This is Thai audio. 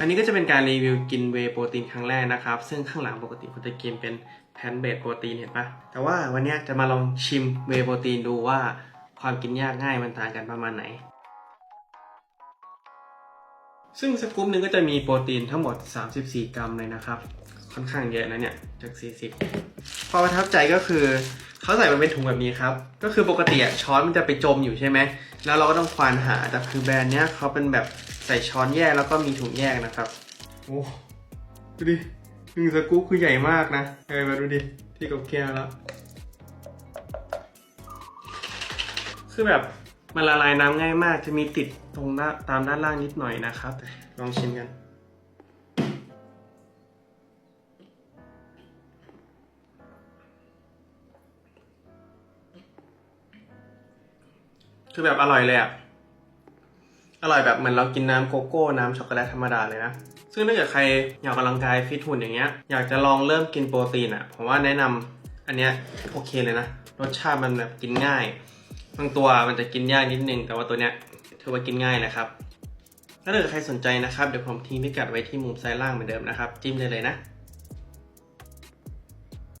อันนี้ก็จะเป็นการรีวิวกินเวโปรตีนครั้งแรกนะครับ ซึ่งข้างหลังปกติผมจะกินเป็นแพนเบดโปรตีนเห็นปะแต่ว่าวันนี้จะมาลองชิมเวโปรตีนดูว่าความกินยากง่ายมันต่างกันประมาณไหน ซึ่งสกู๊ปหนึ่งก็จะมีโปรตีนทั้งหมด 34 กรัมเลยนะครับ ค่อนข้างเยอะนะเนี่ยจาก 40 ความประทับใจก็คือ เขาใส่มาเป็นถุงแบบนี้ครับ ก็คือปกติช้อนมันจะไปจมอยู่ใช่ไหม แล้วเราก็ต้องควานหา แต่คือแบรนด์เนี้ยเขาเป็นแบบใส่ช้อนแยกแล้วก็มีถุงแยกนะครับ โอ้ดูดิหนึ่งสกู๊ปคือใหญ่มากนะเออมาดูดิที่กับแก้วแล้ว คือแบบมันละลายน้ำง่ายมากจะมีติดตรงหน้าตามด้านล่างนิดหน่อยนะครับ ลองชิมกัน คือแบบอร่อยเลยอะอร่อยแบบเหมือนเรากินน้ำโกโก้น้ำช็อกโกแลตธรรมดาเลยนะ ซึ่งถ้าเกิดใครอยากกำลังกายฟิตหุ่นอย่างเงี้ย อยากจะลองเริ่มกินโปรตีนอะผมว่าแนะนำอันเนี้ยโอเคเลยนะ รสชาติมันแบบกินง่าย บางตัวมันจะกินยากนิดนึง แต่ว่าตัวเนี้ยถือว่ากินง่ายนะครับ ถ้าเกิดใครสนใจนะครับ เดี๋ยวผมทิ้งพิกัดไว้ที่มุมซ้ายล่างเหมือนเดิมนะครับ จิ้มได้เลยนะ